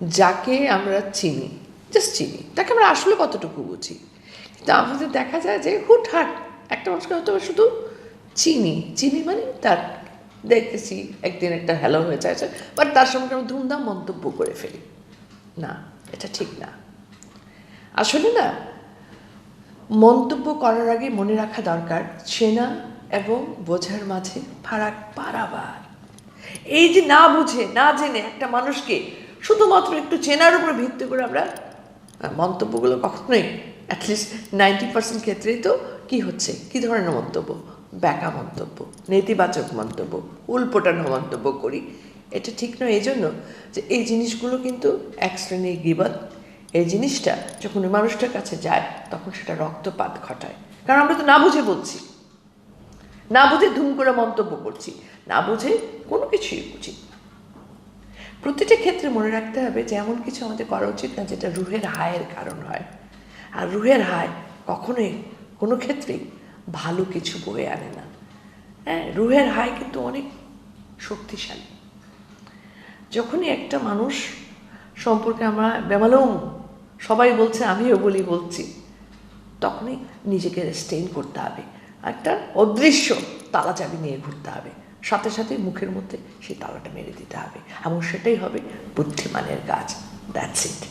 যাকে আমরা চিনি জাস্ট চিনি, তাকে আমরা আসলে কতটুকু বুঝি? কিন্তু আমাদের দেখা যায় যে হুটহাট একটা মানুষকে হয়তো শুধু চিনি চিনি মানে তার দেখতেছি একদিন একটা হ্যালো হয়ে যায় বাট তার সঙ্গে আমরা ধুমধাম মন্তব্য করে ফেলি। না, এটা ঠিক না। আসলে না, মন্তব্য করার আগে মনে রাখা দরকার, চেনা এবং বোঝার মাঝে ফারাক পারাবার এই যে না বুঝে, না জেনে একটা মানুষকে শুধুমাত্র একটু চেনার উপর ভিত্তি করে আমরা মন্তব্যগুলো কখনোই অ্যাটলিস্ট নাইনটি পার্সেন্ট ক্ষেত্রেই তো কি হচ্ছে? কি ধরনের মন্তব্য? ব্যাকা মন্তব্য, নেতিবাচক মন্তব্য, উল্পটানো মন্তব্য করি। এটা ঠিক নয় এই জন্য যে এই জিনিসগুলো কিন্তু এক শ্রেণির গিবত। এই জিনিসটা যখন মানুষটার কাছে যায়, তখন সেটা রক্তপাত ঘটায়। কারণ আমরা তো না বুঝে বলছি। না বুঝে ধুম করে মন্তব্য করছি। না বুঝে কোনো কিছুই না। প্রতিটা ক্ষেত্রে মনে রাখতে হবে যে এমন কিছু আমাদের করা উচিত না যেটা রুহের হায়ের কারণ হয়। আর রুহের হায় কখনোই কোনো ক্ষেত্রেই ভালো কিছু বয়ে আনে না। হ্যাঁ রুহের হায় কিন্তু অনেক শক্তিশালী। যখনই একটা মানুষ সম্পর্কে আমরা বেমালুম, সবাই বলছে, আমিও বলি, বলছি, তখনই নিজেকে রেস্টেইন করতে হবে। একটা অদৃশ্য তালা চাবি নিয়ে ঘুরতে হবে। সাথে সাথে মুখের মধ্যে সেই তালাটা মেরে দিতে হবে। এবং সেটাই হবে বুদ্ধিমানের কাজ। That's it